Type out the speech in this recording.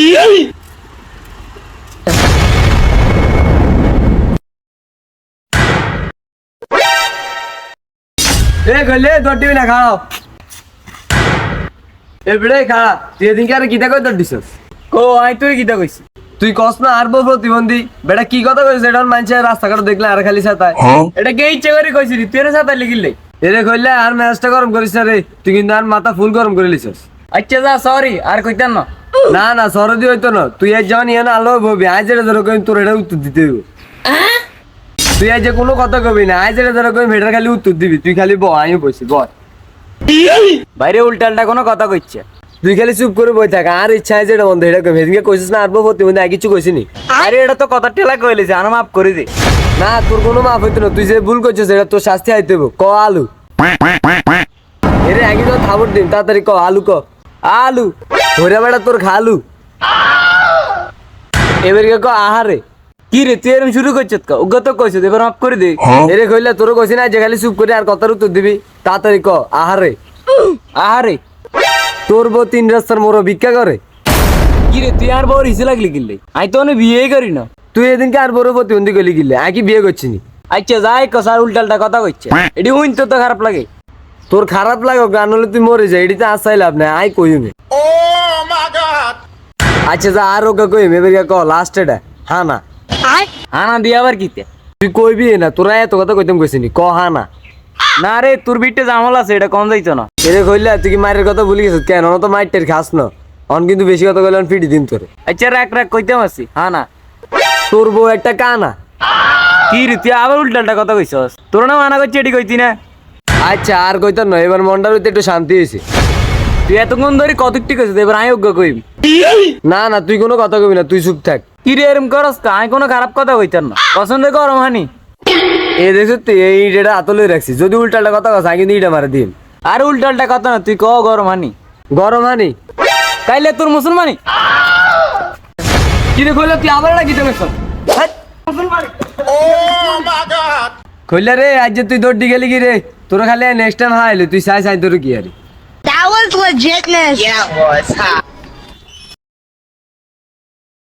এ গলে দড়ি না খাও। এবারে খা তুই এদিনকে আর কিতা কই দড় দিছস? কো আই তুই কিটা কইছি। তুই কস না আর বউ প্রতিবন্ধী। বেটা কি কথা কইছিস এটা মানছে রাস্তাঘাট দেখলে আর খালি সাতায় এটা কে ইচ্ছে করে কইছি রে? তুই সাথে লিখিলে। এরে কইলে আর ম্যাচটা গরম করিস না রে। তুই কিন্তু আর মাথা ফুল গরম করে লিছস। আচ্ছা যা সরি আর কইতাম না। না না সরদি হইতো না। তুই আজ নিয়ে না আলো বলবি আজ এটা ধরো কই তোর এটা উত্তর দিতে হইব। তুই আজ যে কোনো কথা কবি না আজ এটা ধরো কই ভেটার খালি উত্তর দিবি। তুই খালি ব আমিও বসি বল বাইরে উল্টালটা কোনো কথা কইছে। তুই খালি চুপ করে বই থাক আর ইচ্ছা আছে এটা বন্ধ এটা ভেদিকে কইছিস না আর বউ প্রতিবন্ধী আর কিছু কইছিনি আরে এটা তো কথা টেলা কইলেছে আর মাফ করে দে। না তোর কোনো মাফ হইতো না তুই যে ভুল করছিস এটা তোর শাস্তি আইতে হইব। ক আলু? এরে আগে তো থাবর দিন তাড়াতাড়ি ক আলু ক। আলু? ধরে বেড়া তোর খালু এবারে ক আহারে কি রে তুই এরকম শুরু করছিস কা? উগা তো কইছিস এবার মাফ করে দে। এরে কইলে তোর কইছি না যে খালি চুপ করে আর কথার উত্তর দিবি। তাড়াতাড়ি ক আহারে। আহারে। তোর বউ তিন রাস্তার মোড় ভিক্ষা করে। কি রে তুই আর বড় হিসে লাগলি কিনলে? আই তো অনেক বিয়ে করি না। তুই এদিনকে আর বড় প্রতিবন্ধী গলি গিলে আই কি বিয়ে করছিনি আচ্ছা যাই কসার উল্টালটা কথা কইছে। এটি উইন তো তো খারাপ লাগে। তোর খারাপ লাগে গান হলে তুই মরে যা এটিতে আসাই লাভ নাই আই কইমে আচ্ছা যা আর ওকে কইম এবার ক লাস্ট এটা হ্যাঁ না হানা দিয়ে আবার কিতে? তুই কইবি না তোরা এত কথা কইতাম কইছিনি ক হ্যাঁ না না রে তোর বিটে জামল আছে এটা কম যাইতো না। এরে কইলে তুই কি মায়ের কথা ভুলে গেছিস? কেন? তো মাইটের খাস না। অন কিন্তু বেশি কথা কইলে ফিটি দিম তোরে। আচ্ছা রাখ রাখ কইতে মাসি হানা। তোর বউ একটা কানা। কি রে তুই আবার উল্টালটা কথা কইছস? তোর না মানা করছি এটি কইতি না? আচ্ছা আর কইতাম না এবার মনটার ভিতরে একটু শান্তি হয়েছে তুই এতক্ষণ ধরে কতটি কইছিস? এবার আমি অজ্ঞ কইম। না না তুই কোনো কথা কবি না তুই চুপ থাক। কি রে এরম করস কা? আমি কোনো খারাপ কথা কইতাম না। পছন্দ গরম হানি। এ দেখছ তুই এই এটা আতলে রাখছিস যদি উল্টাটা কথা কথা কিন্তু ইটা মারে দিন আর উল্টালটা কথা না তুই ক গরম হানি। গরম হানি। কাইলে তোর মুসলমানি? কি রে কইলে তুই আবার না কিটা মেছ কইলা রে আজ যে তুই দৌড়ি গেলি কি রে? তোর খালি নেক্সট টাইম হাইলে তুই সাই সাই তোর কি আরে legitness. Yeah, it was.